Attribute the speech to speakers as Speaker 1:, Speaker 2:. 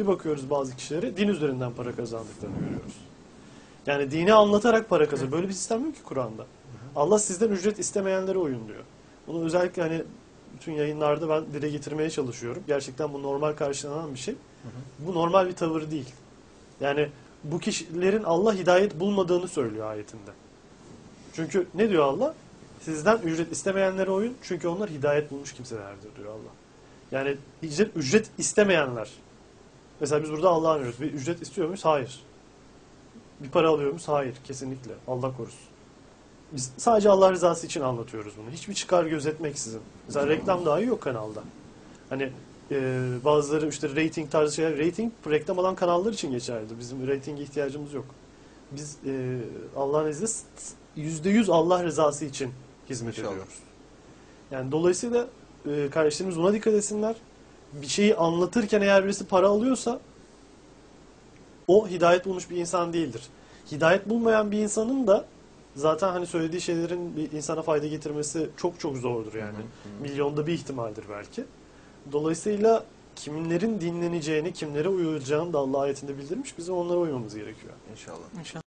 Speaker 1: Bir bakıyoruz bazı kişilere din üzerinden para kazandıklarını görüyoruz. Yani dini anlatarak para kazanıyor. Böyle bir sistem yok ki Kur'an'da. Allah sizden ücret istemeyenlere uyun diyor. Bunu özellikle hani bütün yayınlarda ben dile getirmeye çalışıyorum. Gerçekten bu normal karşılanan bir şey. Bu normal bir tavır değil. Yani bu kişilerin Allah hidayet bulmadığını söylüyor ayetinde. Çünkü ne diyor Allah? Sizden ücret istemeyenlere uyun çünkü onlar hidayet bulmuş kimselerdir diyor Allah. Yani ücret istemeyenler. Mesela biz burada Allah'a anıyoruz. Bir ücret istiyor muyuz? Hayır. Bir para alıyor muyuz? Hayır. Kesinlikle. Allah korusun. Biz sadece Allah rızası için anlatıyoruz bunu. Hiçbir çıkar gözetmeksizin. Mesela reklam dahi yok kanalda. Hani e, bazıları işte rating tarzı şeyler, rating reklam alan kanallar için geçerli. Bizim ratinge ihtiyacımız yok. Biz e, Allah'ın izniyle yüzde yüz Allah rızası için hizmet
Speaker 2: İnşallah.
Speaker 1: ediyoruz. Yani dolayısıyla e, kardeşlerimiz buna dikkat etsinler. Bir şeyi anlatırken eğer birisi para alıyorsa o hidayet bulmuş bir insan değildir. Hidayet bulmayan bir insanın da zaten hani söylediği şeylerin bir insana fayda getirmesi çok çok zordur yani. Milyonda bir ihtimaldir belki. Dolayısıyla kimlerin dinleneceğini, kimlere uyulacağını da Allah ayetinde bildirmiş. Bizim onlara uymamız gerekiyor.
Speaker 2: İnşallah.
Speaker 3: İnşallah.